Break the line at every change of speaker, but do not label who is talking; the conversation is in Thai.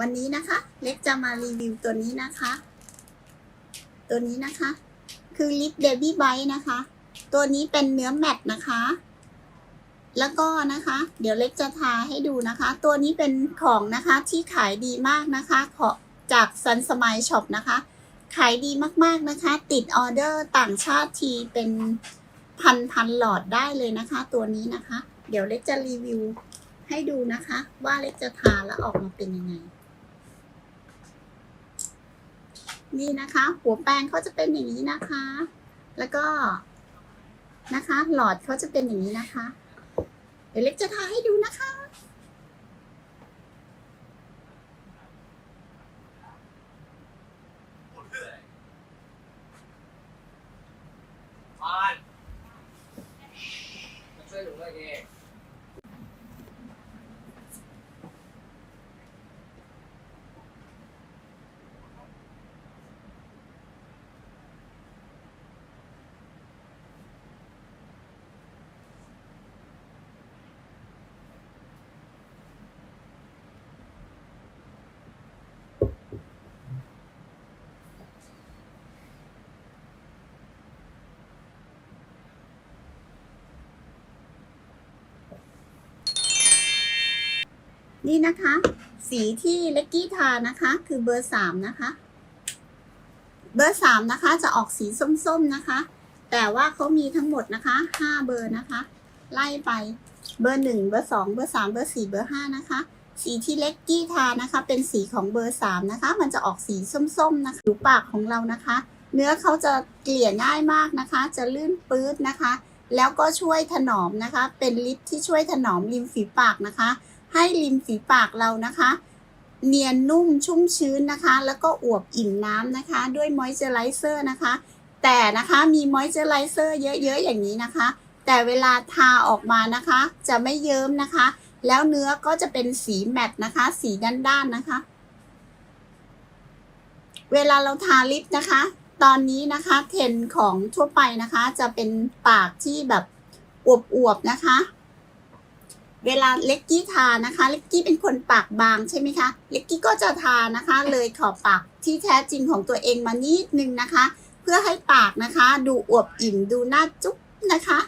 วันนี้นะคะ เล็กจะมารีวิวตัวนี้นะคะ ตัวนี้นะคะ คือลิปเบบี้ไบนะคะ ตัวนี้เป็นเนื้อแมตนะคะ แล้วก็นะคะ เดี๋ยวเล็กจะทาให้ดูนะคะ ตัวนี้เป็นของนะคะที่ขายดีมากนะคะขอจากซันสมายช็อปนะคะ ขายดีมากๆนะคะ ติดออเดอร์ต่างชาติทีเป็นพันพันหลอดได้เลยนะคะ ตัวนี้นะคะ เดี๋ยวเล็กจะรีวิวให้ดูนะคะ ว่าเล็กจะทาแล้วออกมาเป็นยังไง นี่นะคะ หัวแปรงเขาจะเป็นอย่างนี้นะคะ แล้วก็นะคะ หลอดเขาจะเป็นอย่างนี้นะคะ เดี๋ยวเล็กจะทาให้ดูนะคะ
ออนมาช่วยหนูด้วยดิ
นี่นะคะ สีที่เล็กกี้ทานะคะ คือเบอร์สามนะคะ เบอร์สามนะคะจะออกสีส้มๆนะคะ แต่ว่าเขามีทั้งหมดนะคะห้าเบอร์นะคะ ไล่ไปเบอร์หนึ่งเบอร์สองเบอร์สามเบอร์สี่เบอร์ห้านะคะ สีที่เล็กกี้ทานะคะ เป็นสีของเบอร์สามนะคะ มันจะออกสีส้มๆนะคะผิวปากของเรานะคะ เนื้อเขาจะเกลี่ยง่ายมากนะคะ จะลื่นปื๊ดนะคะ แล้วก็ช่วยถนอมนะคะ เป็นลิปที่ช่วยถนอมริมฝีปากนะคะ ให้ริมฝีปากเรานะคะ เนียนนุ่มชุ่มชื้นนะคะ แล้วก็อวบอิ่มน้ำนะคะ ด้วยมอยเจอไรเซอร์นะคะ แต่นะคะมีมอยเจอไรเซอร์เยอะๆอย่างนี้นะคะ แต่เวลาทาออกมานะคะ จะไม่เยิ้มนะคะ แล้วเนื้อก็จะเป็นสีแมตต์นะคะ สีด้านๆนะคะ เวลาเราทาลิปนะคะ ตอนนี้นะคะเทรนของทั่วไปนะคะ จะเป็นปากที่แบบอวบๆนะคะ เวลาเล็กกี้ทานะคะ เล็กกี้เป็นคนปากบางใช่ไหมคะ เล็กกี้ก็จะทานะคะ เลยขอบปากที่แท้จริงของตัวเองมานิดนึงนะคะ เพื่อให้ปากนะคะ ดูอวบอิ่มดูน่าจุ๊บนะคะ